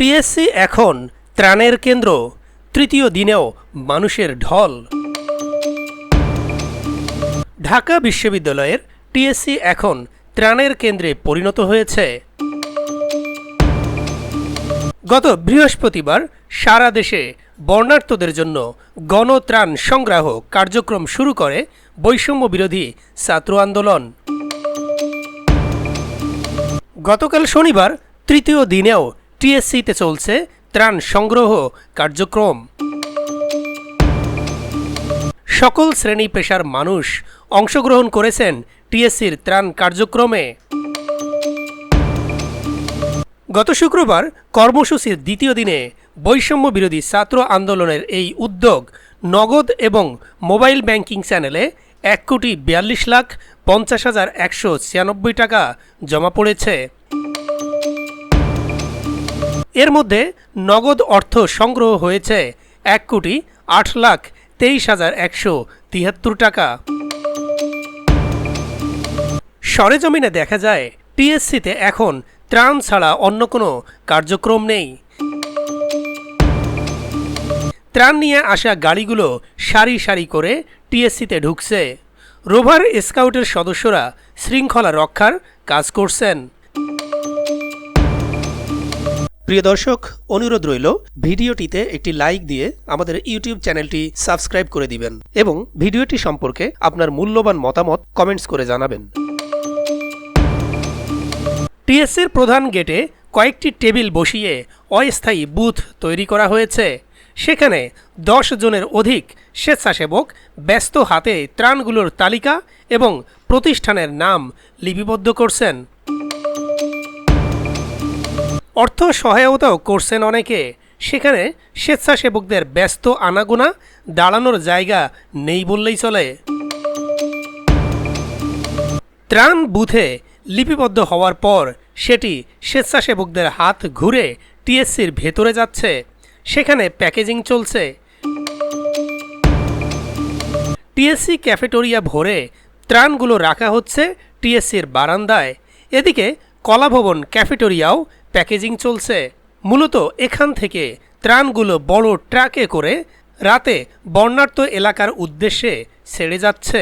TSC এখন ত্রাণের কেন্দ্র, তৃতীয় দিনেও মানুষের ঢল। ঢাকা বিশ্ববিদ্যালয়ের টিএসসি এখন ত্রাণের কেন্দ্রে পরিণত হয়েছে। গত বৃহস্পতিবার সারা দেশে বর্ণার্থদের জন্য গণত্রাণ সংগ্রহ কার্যক্রম শুরু করে বৈষম্য বিরোধী ছাত্র আন্দোলন। গতকাল শনিবার তৃতীয় দিনেও টিএসসিতে চলছে ত্রাণ সংগ্রহ কার্যক্রম। সকল শ্রেণি পেশার মানুষ অংশগ্রহণ করেছেন টিএসসির ত্রাণ কার্যক্রমে। গত শুক্রবার কর্মসূচির দ্বিতীয় দিনে বৈষম্য বিরোধী ছাত্র আন্দোলনের এই উদ্যোগ নগদ এবং মোবাইল ব্যাংকিং চ্যানেলে এক কোটি বিয়াল্লিশ লাখ পঞ্চাশ হাজার একশো ছিয়ানব্বই টাকা জমা পড়েছে। এর মধ্যে নগদ অর্থ সংগ্রহ হয়েছে এক কোটি আট লাখ তেইশ হাজার একশো তিয়াত্তর টাকা। সরেজমিনে দেখা যায় টিএসসিতে এখন ত্রাণ ছাড়া অন্য কোনো কার্যক্রম নেই। ত্রাণ নিয়ে আসা গাড়িগুলো সারি সারি করে টিএসসিতে ঢুকছে। রোভার স্কাউটের সদস্যরা শৃঙ্খলা রক্ষার কাজ করছেন। প্রিয় দর্শক, অনুরোধ রইল, ভিডিওটিতে একটি লাইক দিয়ে আমাদের ইউটিউব চ্যানেলটি সাবস্ক্রাইব করে দিবেন এবং ভিডিওটি সম্পর্কে আপনার মূল্যবান মতামত কমেন্টস করে জানাবেন। টিএসসির প্রধান গেটে কয়েকটি টেবিল বসিয়ে অস্থায়ী বুথ তৈরি করা হয়েছে। সেখানে দশ জনের অধিক স্বেচ্ছাসেবক ব্যস্ত হাতে ত্রাণগুলোর তালিকা এবং প্রতিষ্ঠানের নাম লিপিবদ্ধ করছেন। অর্থ সহায়তাও করছেন অনেকে। সেখানে স্বেচ্ছাসেবকদের ব্যস্ত আনাগোনা, দাঁড়ানোর জায়গা নেই বললেই চলে। ত্রাণ বুথে লিপিবদ্ধ হওয়ার পর সেটি স্বেচ্ছাসেবকদের হাত ঘুরে টিএসসির ভেতরে যাচ্ছে। সেখানে প্যাকেজিং চলছে। টিএসসি ক্যাফেটোরিয়া ভরে ত্রাণগুলো রাখা হচ্ছে টিএসসির বারান্দায়। এদিকে কলাভবন ক্যাফেটোরিয়াও প্যাকেজিং চলছে। মূলত এখান থেকে ত্রাণগুলো বড় ট্রাকে করে রাতে বর্ণার্থ এলাকার উদ্দেশ্যে ছেড়ে যাচ্ছে।